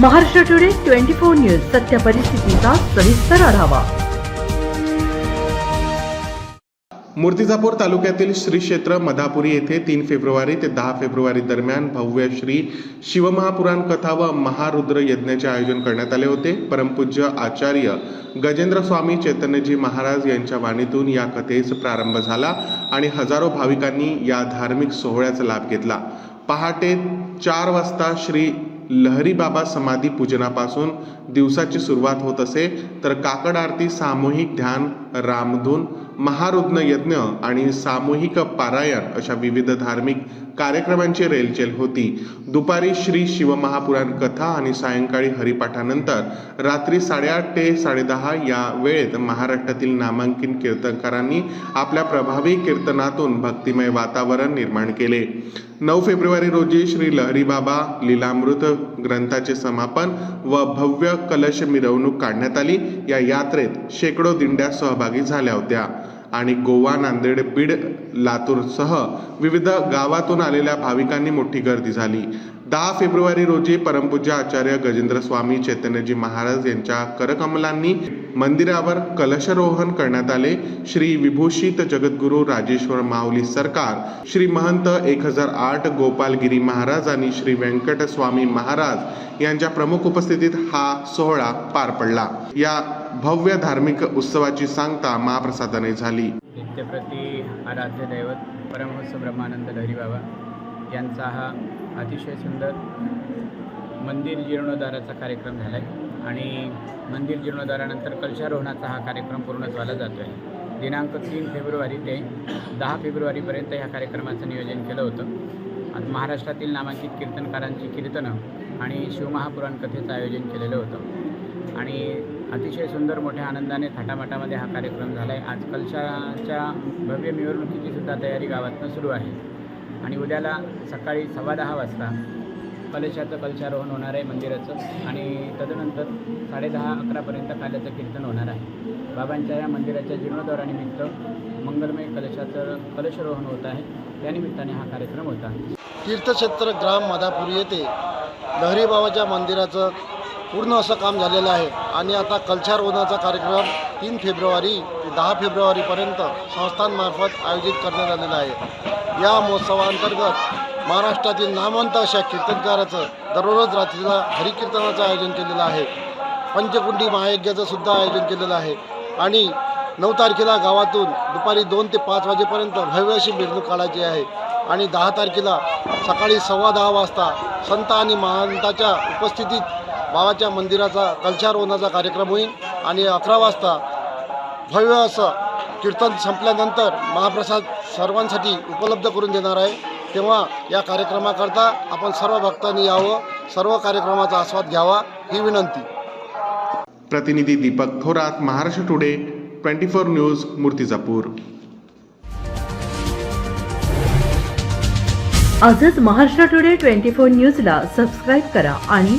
Maharashtra today twenty four news सत्य परिस्थितीचा सविस्तर आढावा. मूर्तिजापूर तालुक्यातील श्री क्षेत्र मधापुरी येथे तीन फेब्रुवारी ते दहा फेब्रुवारी दरम्यान भव्य श्री शिवमहापुराण कथा व महारुद्र यज्ञाचे आयोजन करण्यात आले होते. परमपूज्य आचार्य गजेंद्र स्वामी चैतन्यजी महाराज यांच्या वाणीतून या कथेस प्रारंभ झाला आणि हजारो भाविकांनी या धार्मिक सोहळ्याचा लाभ घेतला. पहाटे चार वाजता श्री लहरी बाबा समाधी पूजनापासून दिवसाची सुरुवात होत असे तर काकड आरती सामूहिक ध्यान रामधून महारुग्ण यज्ञ आणि सामूहिक पारायण अशा विविध धार्मिक कार्यक्रमांची रेलचेल होती. दुपारी श्री शिवमहापुराण कथा आणि सायंकाळी हरिपाठानंतर रात्री साडेआठ ते साडेदहा या वेळेत महाराष्ट्रातील नामांकित कीर्तनकारांनी आपल्या प्रभावी कीर्तनातून भक्तिमय वातावरण निर्माण केले. नऊ फेब्रुवारी रोजी श्री लहरीबाबा लीलामृत ग्रंथाचे समापन व भव्य कलश मिरवणूक काढण्यात आली. या यात्रेत शेकडो दिंड्या सहभागी झाल्या होत्या. आणि गोवा नांदेड बीड लातूरसह विविध गावातून आलेल्या भाविकांनी मोठी गर्दी झाली. दहा फेब्रुवारी रोजी परमपूज्य आचार्य गजेंद्र स्वामी चैतन्यजी महाराज यांच्या करकमलांनी मंदिरावर कलशरोहण करण्यात आले. श्री विभूषित जगद्गुरू राजेश्वर माऊली सरकार श्री महंत एक हजार आठ गोपालगिरी महाराज आणि श्री व्यंकट स्वामी महाराज यांच्या प्रमुख उपस्थितीत हा सोहळा पार पडला. या भव्य धार्मिक उत्सवाची सांगता महाप्रसादाने झाली. नित्यप्रती आराध्य दैवत परमहंस ब्रह्मानंद लहरी बाबा यांचा हा अतिशय सुंदर मंदिर जीर्णोद्धाराचा कार्यक्रम झाला आहे आणि मंदिर जीर्णोद्धारानंतर कलशारोहणाचा हा कार्यक्रम पूर्ण झाला जातो आहे दिनांक तीन फेब्रुवारी ते दहा फेब्रुवारीपर्यंत ह्या कार्यक्रमाचं नियोजन केलं होतं. आज महाराष्ट्रातील नामांकित कीर्तनकारांची कीर्तनं आणि शिवमहापुराण कथेचं आयोजन केलेलं होतं. आणि अतिशय सुंदर मोठ्या आनंदाने थाटामाटामध्ये हा कार्यक्रम झाला आहे आज कलशाच्या भव्य मिरवणुकीची सुद्धा तयारी गावातनं सुरू आहे. आणि उद्याला सकाळी सव्वा दहा वाजता कलशाचं कलशारोहण होणार आहे मंदिराचं आणि तदनंतर साडेदहा अकरापर्यंत काल्याचं कीर्तन होणार आहे. बाबांच्या या मंदिराच्या जीर्णोद्वारानिमित्त मंगलमय कलशाचं कलशरोहण होत आहे. त्यानिमित्ताने हा कार्यक्रम होता तीर्थक्षेत्र ग्राम माधापुरी येथे लहरीबाबाच्या मंदिराचं पूर्ण असं काम झालेलं आहे. आणि आता कलशारोहणाचा कार्यक्रम तीन फेब्रुवारी ते दहा फेब्रुवारीपर्यंत संस्थांमार्फत आयोजित करण्यात आलेला आहे. या महोत्सवाअंतर्गत महाराष्ट्रातील नामवंत अशा कीर्तनकाराचं दररोज रात्रीला हरिकीर्तनाचं आयोजन केलेलं आहे. पंचकुंडी महायज्ञाचं सुद्धा आयोजन केलेलं आहे. आणि नऊ तारखेला गावातून दुपारी दोन ते पाच वाजेपर्यंत भव्य अशी मिरवणूक काढायची आहे. आणि दहा तारखेला सकाळी सव्वा दहा वाजता संत आणि महंताच्या उपस्थितीत बाबाच्या मंदिराचा कलशारोहणाचा कार्यक्रम होईल आणि अकरा वाजता भव्य असं कीर्तन संपल्यानंतर महाप्रसाद सर्वांसाठी उपलब्ध करून देणार आहे. तेव्हा या कार्यक्रमाकरता आपण सर्व भक्तांनी यावं सर्व कार्यक्रमाचा आस्वाद घ्यावा ही विनंती. प्रतिनिधी Deepak Thorat Maharashtra today twenty four news Murtijapur. आजच महाराष्ट्र टुडे ट्वेंटी फोर न्यूजला सबस्क्राईब करा आणि